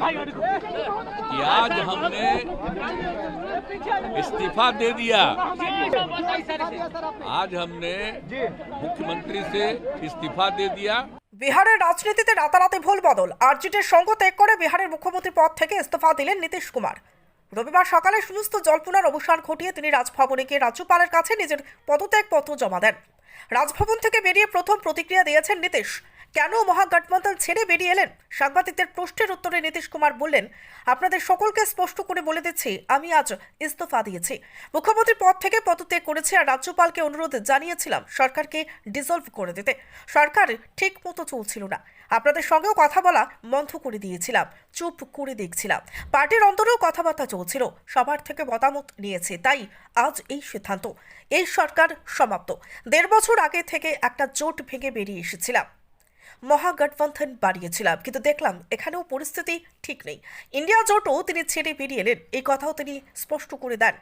कि आज हमने इस्तीफा दे दिया आज हमने मुख्यमंत्री से इस्तीफा दे दिया বিহারের রাজনীতিতে রাতারাতি ভুল বদল আরজিটের সঙ্গ ত্যাগ করে বিহারের মুখ্যমন্ত্রী পদ থেকে ইস্তফা দিলেন নীতিশ কুমার রবিবার সকালে সমস্ত জল্পনার অবসান ঘটিয়ে তিনি রাজভবনে গিয়ে রাজ্যপালের কাছে নিজের পদত্যাগপত্র জমা দেন রাজভবন থেকে বেরিয়ে প্রথম প্রতিক্রিয়া দিয়েছেন নীতিশ কেন মহাগঠবন্ধন ছেড়ে বেরিয়ে এলেন? সাংবাদিকদের প্রশ্নের উত্তরে নীতিশ কুমার বললেন, আপনাদের সকলকে স্পষ্ট করে বলে দিচ্ছি, আমি আজ ইস্তফা দিয়েছি। মুখ্যমন্ত্রী পদ থেকে পদত্যাগ করেছি আর রাজ্যপালকে অনুরোধ জানিয়েছিলাম সরকারকে ডিসলভ করে দিতে। সরকার ঠিক মতো চলছিল না। আপনাদের সঙ্গেও কথা বলা বন্ধ করে দিয়েছিলাম, চুপ করে দেখছিলাম। পার্টির অন্তরেও কথাবার্তা চলছিল, সবার থেকে মতামত নিয়েছে, তাই আজ এই সিদ্ধান্ত। এই সরকার সমাপ্ত। দেড় বছর আগে থেকে একটা জোট ভেঙে বেরিয়ে এসেছিলাম। মহাগঠবন্ধন বাড়িয়েছিলাম, কিন্তু দেখলাম এখানেও পরিস্থিতি ঠিক নেই। ইন্ডিয়া জোটও তিনি ছেড়ে বেরিয়ে এলেন, এই কথাও তিনি স্পষ্ট করে দেন।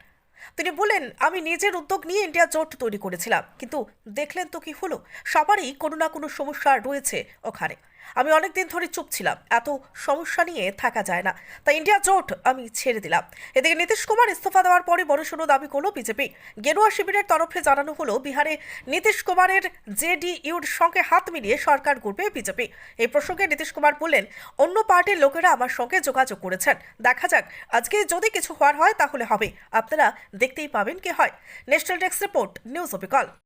তিনি বলেন, আমি নিজের উদ্যোগ নিয়ে ইন্ডিয়া জোট তৈরি করেছিলাম, কিন্তু দেখলেন তো কি হলো? সবারই কোনো না কোনো সমস্যা রয়েছে ওখানে। আমি অনেকদিন ধরে চুপ ছিলাম। এত সমস্যা নিয়ে থাকা যায় না। তাই ইন্ডিয়া জোট আমি ছেড়ে দিলাম। এদিকে নীতিশ কুমার ইস্তফা দেওয়ার পরে বড়সড় দাবি করল বিজেপি। গেরুয়া শিবিরের তরফে জানানো হলো, বিহারে নীতিশ কুমারের জেডিইউর সঙ্গে হাত মিলিয়ে সরকার গড়বে বিজেপি। এই প্রসঙ্গে নীতিশ কুমার বললেন, অন্য পার্টির লোকেরা আমার সঙ্গে যোগাযোগ করেছেন। দেখা যাক, আজকে যদি কিছু হওয়ার হয় তাহলে হবে। আপনারা দেখতেই পাবেন কি হয়। ন্যাশনাল ডেস্ক রিপোর্ট, নিউজ অবিকল